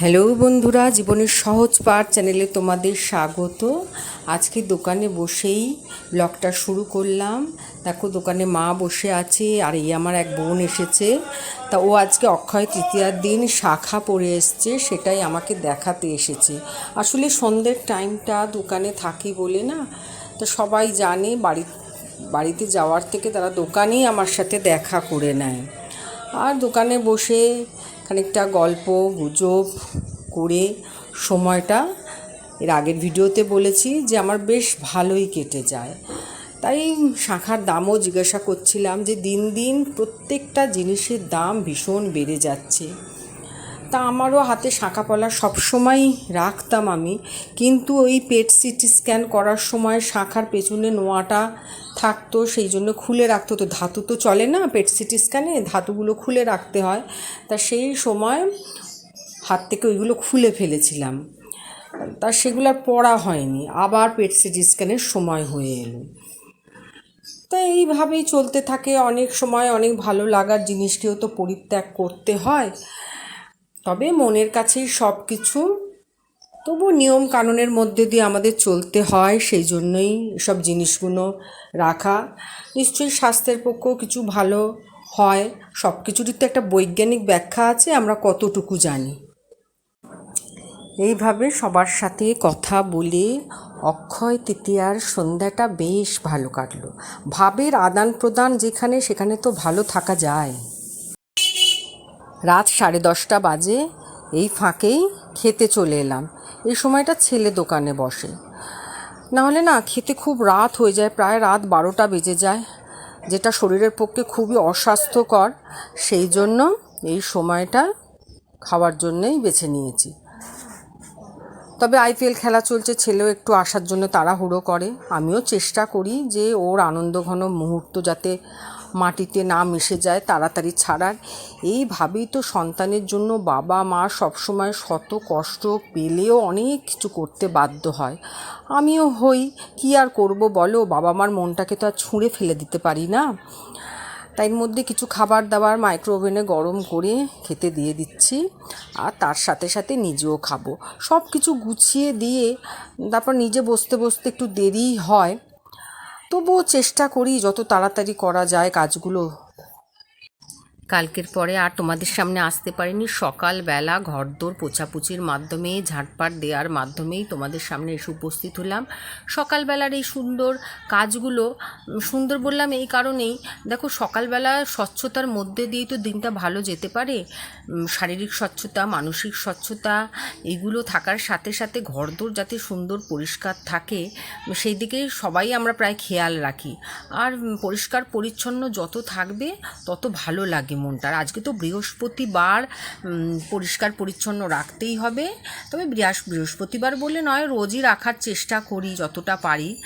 Hello বন্ধুরা, জীবনের সহজ পাঠ চ্যানেলে তোমাদের স্বাগত। আজকে দোকানে বসেই ব্লগটা শুরু করলাম। দেখো, দোকানে মা বসে আছে আর এই আমার এক বোন এসেছে। তা ও আজকে অক্ষয় তৃতীয়ার দিন শাখা পরে এসছে, সেটাই আমাকে দেখাতে এসেছে। আসলে সন্ধ্যের টাইমটা দোকানে থাকি বলে না, তো সবাই জানে বাড়ি, বাড়িতে যাওয়ার থেকে তারা দোকানেই আমার সাথে দেখা করে নেয়। আর দোকানে বসে খানিকটা গল্প, গুজব করে সময়টা এর আগের ভিডিওতে বলেছি যে আমার বেশ ভালোই কেটে যায়। তাই শাখার দামও জিজ্ঞাসা করছিলাম যে দিন দিন প্রত্যেকটা জিনিসের দাম ভীষণ বেড়ে যাচ্ছে। তা আমারও হাতে শাঁখা পলা সবসময় রাখতাম আমি। কিন্তু ওই পেট সিটি স্ক্যান করার সময় শাঁখার পেছনে নোয়াটা থাকতো, সেই জন্য খুলে রাখতো। তো ধাতু তো চলে না পেট সিটি স্ক্যানে ধাতুগুলো খুলে রাখতে হয়। তা সেই সময় হাত থেকে ওইগুলো খুলে ফেলেছিলাম। তা সেগুলো আর পড়া হয়নি, আবার পেট সিটি স্ক্যানের সময় হয়ে এলো। তা এইভাবেই চলতে থাকে। অনেক সময় অনেক ভালো লাগার জিনিসকেও তো পরিত্যাগ করতে হয়। তবে মনের কাছেই সব কিছু তবু নিয়ম কানুনের মধ্যে দিয়ে আমাদের চলতে হয়, সেই জন্যই সব জিনিসগুলো রাখা। নিশ্চয়ই স্বাস্থ্যের পক্ষেও কিছু ভালো হয়। সব কিছুরই তো একটা বৈজ্ঞানিক ব্যাখ্যা আছে, আমরা কতটুকু জানি। এইভাবে সবার সাথে কথা বলে অক্ষয় তৃতীয়ার সন্ধ্যাটা বেশ ভালো কাটলো। ভাবের আদান প্রদান যেখানে সেখানে তো ভালো থাকা যায়। রাত সাড়ে দশটা বাজে, এই ফাঁকেই খেতে চলে এলাম। এই সময়টা ছেলে দোকানে বসে। নাহলে না, খেতে খুব রাত হয়ে যায়, প্রায় রাত বারোটা বেজে যায়, যেটা শরীরের পক্ষে খুবই অস্বাস্থ্যকর। সেই জন্য এই সময়টা খাওয়ার জন্যই বেছে নিয়েছি। তবে আইপিএল খেলা চলছে, ছেলেও একটু আসার জন্য তাড়াহুড়ো করে। আমিও চেষ্টা করি যে ওর আনন্দঘন মুহূর্ত যাতে মাটিতে না মিশে যায় তাড়াতাড়ি ছাড়ার। এইভাবেই তো সন্তানের জন্য বাবা, মা সবসময় শত কষ্ট পেলেও অনেক কিছু করতে বাধ্য হয়। আমিও হই, কি আর করব বলো? বাবা মার মনটাকে তো আর ছুঁড়ে ফেলে দিতে পারি না। তাই মধ্যে কিছু খাবার দাবার মাইক্রো ওভেনে গরম করে খেতে দিয়ে দিচ্ছি আর তার সাথে সাথে নিজেও খাব। সব কিছু গুছিয়ে দিয়ে, তারপর নিজে বসতে বসতে একটু দেরিই হয়। তবুও চেষ্টা করি যত তাড়াতাড়ি করা যায় কাজগুলো কালকের পরে আর তোমাদের সামনে আসতে পারিনি। সকালবেলা ঘরদোর পোছাপুচির মাধ্যমে, ঝাঁটপাট দেওয়ার মাধ্যমেই তোমাদের সামনে এসে উপস্থিত হলাম। সকালবেলার এই সুন্দর কাজগুলো সুন্দর বললাম এই কারণেই। দেখো, সকালবেলা স্বচ্ছতার মধ্যে দিয়েই তো দিনটা ভালো যেতে পারে। শারীরিক স্বচ্ছতা, মানসিক স্বচ্ছতা, এগুলো থাকার সাথে সাথে ঘরদোর যাতে সুন্দর পরিষ্কার থাকে, সেই দিকেই সবাই আমরা প্রায় খেয়াল রাখি। আর পরিষ্কার, পরিচ্ছন্ন যত থাকবে, তত ভালো লাগে মনটার। আজকে তো বৃহস্পতিবার পরিষ্কার পরিচ্ছন্ন রাখতেই হবে। তবে বৃহস্পতিবার বলে নয়, রোজই রাখার চেষ্টা করি যতটা পারি।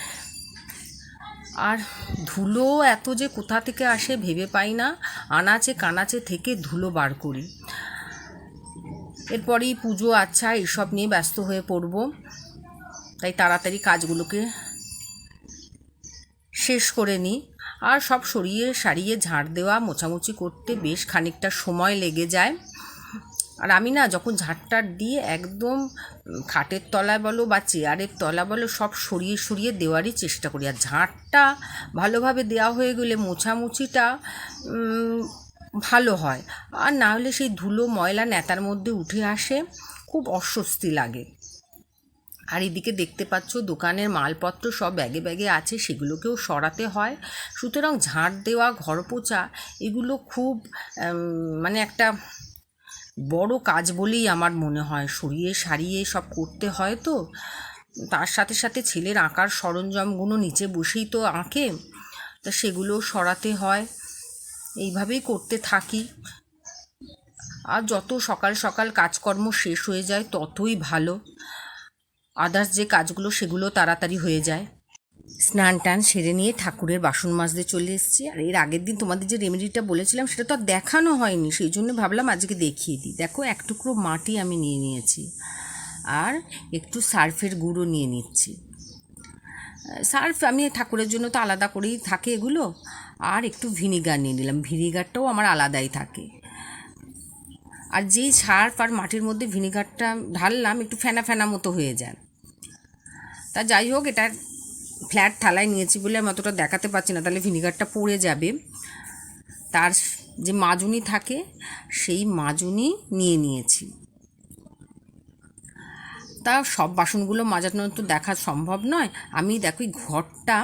আর ধুলো এত যে কোথা থেকে আসে ভেবে পাই না। আনাচে কানাচে থেকে ধুলো বার করি। এরপরেই পুজো আচ্ছা এসব নিয়ে ব্যস্ত হয়ে পড়ব। তাই তাড়াতাড়ি কাজগুলোকে শেষ করে নিই। আর সব সরিয়ে সারিয়ে ঝাড় দেওয়া, মোছামুছি করতে বেশ খানিকটা সময় লেগে যায়। আর আমি না যখন ঝাড়টার দিয়ে একদম খাটের তলায় বলো বা চেয়ারের তলা বলো সব সরিয়ে সরিয়ে দেওয়ারই চেষ্টা করি। আর ঝাঁটটা ভালোভাবে দেওয়া হয়ে গেলে মোছামুছিটা ভালো হয়। আর না হলে সেই ধুলো, ময়লা নেতার মধ্যে উঠে আসে, খুব অস্বস্তি লাগে। আর এদিকে দেখতে পাচ্ছ দোকানের মালপত্র সব ব্যাগে ব্যাগে আছে, সেগুলোকেও সরাতে হয়। সুতরাং ঝাঁট দেওয়া ঘর পোছা এগুলো খুব মানে একটা বড় কাজ বলেই আমার মনে হয়। সরিয়ে সারিয়ে সব করতে হয় তো। তার সাথে সাথে ছেলের আঁকার সরঞ্জামগুলো নিচে বসেই তো আঁকে, তা সেগুলোও সরাতে হয়। এইভাবেই করতে থাকি। আর যত সকাল সকাল কাজকর্ম শেষ হয়ে যায়, ততই ভালো। আদার্স যে কাজগুলো সেগুলো তাড়াতাড়ি হয়ে যায়। স্নান টান সেরে নিয়ে ঠাকুরের বাসন মাজতে চলে এসেছি। আর এর আগের দিন তোমাদের যে রেমেডিটা বলেছিলাম সেটা তো আর দেখানো হয়নি, সেই জন্য ভাবলাম আজকে দেখিয়ে দিই। দেখো, এক টুকরো মাটি আমি নিয়ে নিয়েছি আর একটু সার্ফের গুঁড়ো নিয়ে নিচ্ছি। সার্ফ আমি ঠাকুরের জন্য তো আলাদা করেই থাকে এগুলো। আর একটু ভিনিগার নিয়ে নিলাম। ভিনিগারটাও আমার আলাদাই থাকে। আর যেই সার্ফ আর মাটির মধ্যে ভিনিগারটা ঢাললাম, একটু ফেনা ফেনা মতো হয়ে যায়। তা যাই হোক এটা ফ্ল্যাট থালায় নিয়েছি বলে আমি অতটা দেখাতে পারছি না, তাহলে ভিনিগারটা পড়ে যাবে। তার যে মাজুনি থাকে, সেই মাজুনি নিয়ে নিয়েছি। তা সব বাসনগুলো মাজানো তো দেখা সম্ভব নয়। আমি দেখো, এই ঘরটা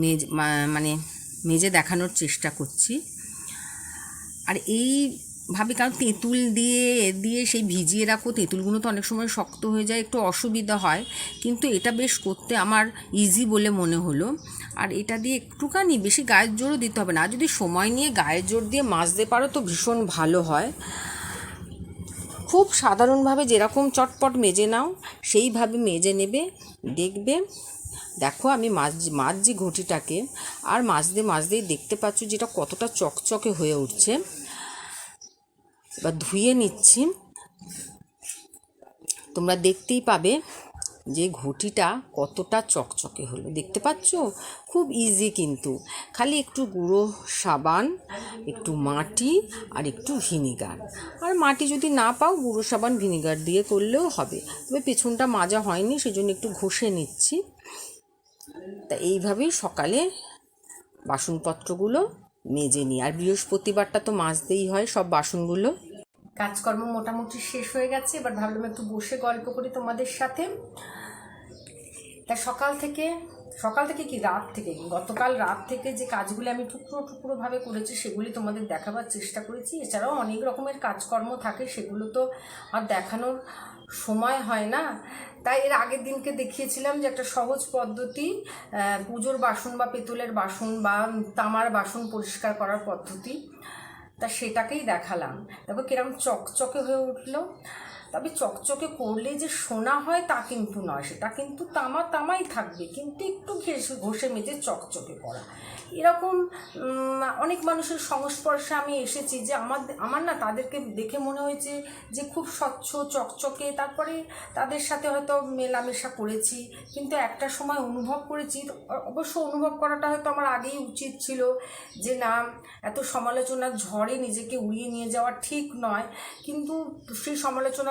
মেজ মানে মেজে দেখানোর চেষ্টা করছি। আর এইভাবে কারণ তেঁতুল দিয়ে দিয়ে সেই ভিজিয়ে রাখো, তেঁতুলগুলো তো অনেক সময় শক্ত হয়ে যায়, একটু অসুবিধা হয়। কিন্তু এটা বেশ করতে আমার ইজি বলে মনে হলো। আর এটা দিয়ে একটুখানি বেশি গায়ের জোরও দিতে হবে না। যদি সময় নিয়ে গায়ের জোর দিয়ে মাজতে পারো তো ভীষণ ভালো হয়। খুব সাধারণভাবে যেরকম চটপট মেজে নাও, সেইভাবে মেজে নেবে, দেখবে। দেখো আমি মাছ মাজছি ঘটিটাকে। আর মাজতে, মাজতেই দেখতে পাচ্ছ যেটা কতটা চকচকে হয়ে উঠছে। এবার ধুয়ে নিচ্ছি। তোমরা দেখতেই পাবে যে ঘটিটা কতটা চকচকে হলো। দেখতে পাচ্ছ? খুব ইজি কিন্তু। খালি একটু গুঁড়ো সাবান, একটু মাটি আর একটু ভিনিগার। আর মাটি যদি না পাও, গুঁড়ো সাবান, ভিনিগার দিয়ে করলেও হবে। তবে পেছনটা মাজা হয়নি, সেজন্য একটু ঘষে নিচ্ছি। তা এইভাবেই সকালে বাসনপত্রগুলো মেজে নিই। আর বৃহস্পতিবারটা তো মাজতেই হয় সব বাসনগুলো। কাজকর্ম মোটামুটি শেষ হয়ে গেছে, এবার ভাবলাম একটু বসে গল্প করি তোমাদের সাথে। তা সকাল থেকে সকাল থেকে কি রাত থেকে? গতকাল রাত থেকে যে কাজগুলি আমি টুকরো টুকরোভাবে করেছি, সেগুলি তোমাদের দেখাবার চেষ্টা করেছি। এছাড়াও অনেক রকমের কাজকর্ম থাকে, সেগুলো তো আর দেখানোর সময় হয় না। তাই এর আগের দিনকে দেখিয়েছিলাম যে একটা সহজ পদ্ধতি পুজোর বাসন বা পেতলের বাসন বা তামার বাসন পরিষ্কার করার পদ্ধতি। তা সেটাকেই দেখালাম। দেখো কিরম চকচকে হয়ে উঠল। তবে চকচকে করলে যে সোনা হয় তা কিন্তু নয়, সেটা কিন্তু তামা তামাই থাকবে, কিন্তু একটু ঘেসে, ঘষে মেজে চকচকে করা। এরকম অনেক মানুষের সংস্পর্শে আমি এসেছি যে আমার আমার না তাদেরকে দেখে মনে হয়েছে যে খুব স্বচ্ছ, চকচকে, তারপরে তাদের সাথে হয়তো মেলামেশা করেছি, কিন্তু একটা সময় অনুভব করেছি, অবশ্য অনুভব করাটা হয়তো আমার আগেই উচিত ছিল যে না, এত সমালোচনার ঝড়ে নিজেকে উড়িয়ে নিয়ে যাওয়া ঠিক নয়, কিন্তু সেই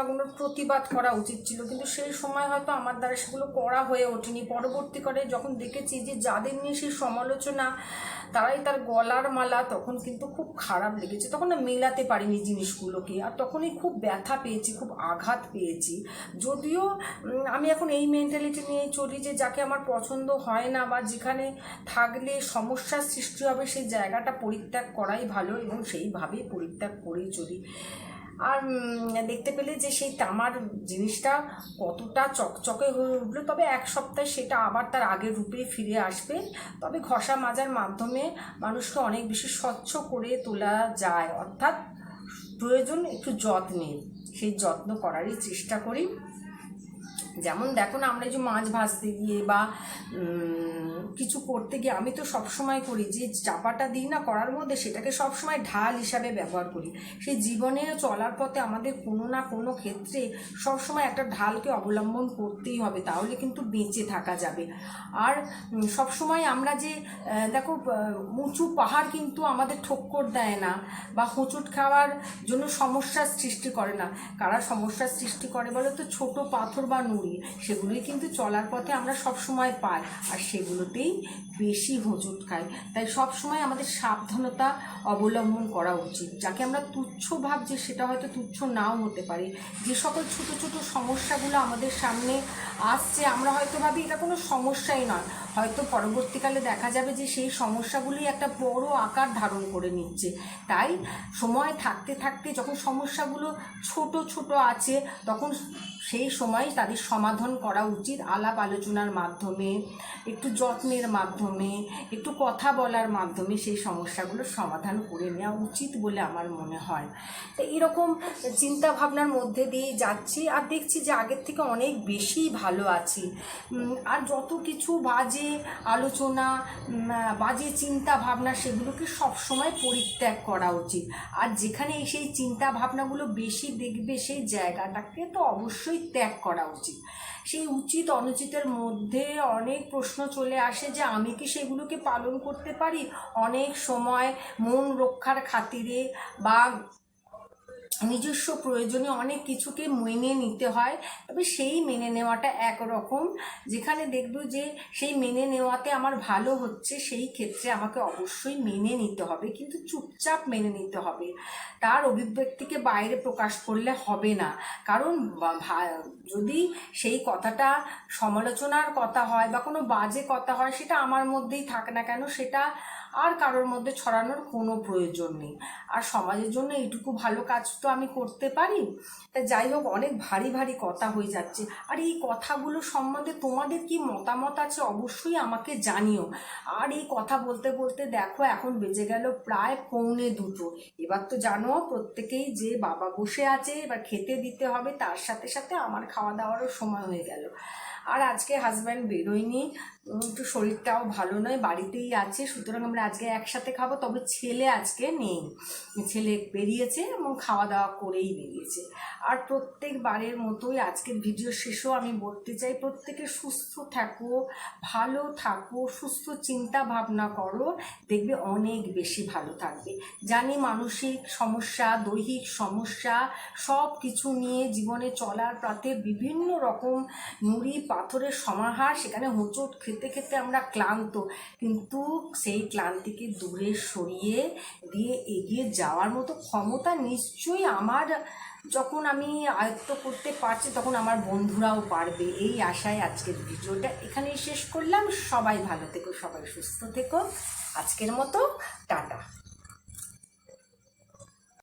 সমালোচনাগুলোর প্রতিবাদ করা উচিত ছিল। কিন্তু সেই সময় হয়তো আমার দ্বারা সেগুলো করা হয়ে ওঠেনি। পরবর্তীকালে যখন দেখেছি যে যাদের নিয়ে সেই সমালোচনা, তারাই তার গলার মালা, তখন কিন্তু খুব খারাপ লেগেছে। তখন না মেলাতে পারিনি জিনিসগুলোকে। আর তখনই খুব ব্যথা পেয়েছি, খুব আঘাত পেয়েছি। যদিও আমি এখন এই মেন্টালিটি নিয়েই চলি যে যাকে আমার পছন্দ হয় না বা যেখানে থাকলে সমস্যার সৃষ্টি হবে, সেই জায়গাটা পরিত্যাগ করাই ভালো এবং সেইভাবেই পরিত্যাগ করেই চলি। আর দেখতে পেলে যে সেই তামার জিনিসটা কতটা চকচকে হয়ে উঠল, তবে এক সপ্তাহে সেটা আবার তার আগের রূপে ফিরে আসবে। তবে ঘষা মাজার মাধ্যমে মানুষকে অনেক বেশি স্বচ্ছ করে তোলা যায়। অর্থাৎ প্রয়োজন একটু যত্নের সেই যত্ন করারই চেষ্টা করি। যেমন দেখো না আমরা যে মাছ ভাজতে গিয়ে বা কিছু করতে গিয়ে আমি তো সবসময় করি, যে চাপাটা দিই না করার মধ্যে সেটাকে সবসময় ঢাল হিসাবে ব্যবহার করি। সেই জীবনে চলার পথে আমাদের কোনো না কোনো ক্ষেত্রে সবসময় একটা ঢালকে অবলম্বন করতেই হবে, তাহলে কিন্তু বেঁচে থাকা যাবে। আর সবসময় আমরা যে দেখো উঁচু পাহাড় কিন্তু আমাদের ঠক্কর দেয় না, বা হোঁচট খাওয়ার জন্য সমস্যার সৃষ্টি করে না। কারা সমস্যার সৃষ্টি করে বলে তো? ছোট পাথর বা নুড়ি, সেগুলোই কিন্তু চলার পথে আমরা সব সময় পাই, আর সেগুলোতেই বেশি হোঁচট খাই তাই সব সময় আমাদের সাবধানতা অবলম্বন করা উচিত। যাকে আমরা তুচ্ছ ভাবছি সেটা হয়তো তুচ্ছ নাও হতে পারে। যে সকল ছোট ছোট সমস্যাগুলো আমাদের সামনে আসছে, আমরা হয়তো ভাবি এটা কোনো সমস্যাই নয়। হয়তো পরবর্তীকালে দেখা যাবে যে সেই সমস্যাগুলি একটা বড় আকার ধারণ করে নিচ্ছে। তাই সময় থাকতে থাকতে যখন সমস্যাগুলো ছোট ছোট আছে, তখন সেই সময় তাদের সমাধান করা উচিত আলাপ আলোচনার মাধ্যমে। একটু যত্নের মাধ্যমে, একটু কথা বলার মাধ্যমে সেই সমস্যাগুলোর সমাধান করে নেওয়া উচিত বলে আমার মনে হয়। তো এরকম চিন্তাভাবনার মধ্যে দিয়ে যাচ্ছি আর দেখছি যে আগের থেকে অনেক বেশি ভালো আছি। আর যত কিছু বাজে আলোচনা বাজে চিন্তা ভাবনা সেগুলোকে সবসময় পরিত্যাগ করা উচিত। আর যেখানে সেই চিন্তা ভাবনাগুলো বেশি দেখবে সেই জায়গাটাকে তো অবশ্যই ত্যাগ করা উচিত। সেই উচিত অনুচিতের মধ্যে অনেক প্রশ্ন চলে আসে যে আমি কি সেগুলোকে পালন করতে পারি? অনেক সময় মন রক্ষার খাতিরে বা নিজস্ব প্রয়োজনে অনেক কিছুকে মেনে নিতে হয়। তবে সেই মেনে নেওয়াটা একরকম। যেখানে দেখব যে সেই মেনে নেওয়াতে আমার ভালো হচ্ছে, সেই ক্ষেত্রে আমাকে অবশ্যই মেনে নিতে হবে। কিন্তু চুপচাপ মেনে নিতে হবে। তার অভিব্যক্তিকে বাইরে প্রকাশ করলে হবে না। কারণ যদি সেই কথাটা সমালোচনার কথা হয় বা কোনো বাজে কথা হয়, সেটা আমার মধ্যেই থাক না কেন, সেটা আর কারোর মধ্যে ছড়ানোর কোনো প্রয়োজন নেই। আর সমাজের জন্য এইটুকু ভালো কাজ তো আমি করতে পারি। তা যাই হোক, অনেক ভারী ভারী কথা হয়ে যাচ্ছে। আর এই কথাগুলো সম্বন্ধে তোমাদের কি মতামত আছে অবশ্যই আমাকে জানিও। আর এই কথা বলতে বলতে দেখো, এখন বেজে গেল প্রায় পৌনে দুটো। এবার তো জানো, প্রত্যেকেই যে বাবা বসে আছে, এবার খেতে দিতে হবে, তার সাথে সাথে আমার খাওয়া দাওয়ারও সময় হয়ে গেল। আর আজকে হাজব্যান্ড বেরোয়নি একটু শরীরটাও ভালো নয়, বাড়িতেই আছে, সুতরাং আমরা আজকে একসাথে খাব, তবে ছেলে আজকে নেই। ছেলে বেরিয়েছে এবং খাওয়া দাওয়া করেই বেরিয়েছে। আর প্রত্যেকবারের মতোই আজকের ভিডিও শেষেও আমি বলতে চাই, প্রত্যেকে সুস্থ থাকো, ভালো থাকো, সুস্থ চিন্তা ভাবনা করো, দেখবে অনেক বেশি ভালো থাকবে। জানি মানসিক সমস্যা, দৈহিক সমস্যা সব কিছু নিয়ে জীবনে চলার পথে বিভিন্ন রকম নুড়ি পাথরের সমাহার, সেখানে হোঁচট খেতে খেতে আমরা ক্লান্ত। কিন্তু সেই ক্লান্তিকে দূরে সরিয়ে দিয়ে এগিয়ে যাওয়ার মতো ক্ষমতা নিশ্চয়ই আমার যখন আমি আয়ত্ত করতে পারছি, তখন আমার বন্ধুরাও পারবে। এই আশায় আজকের ভিডিওটা এখানেই শেষ করলাম। সবাই ভালো থেকো, সবাই সুস্থ থেকো। আজকের মতো, টাটা।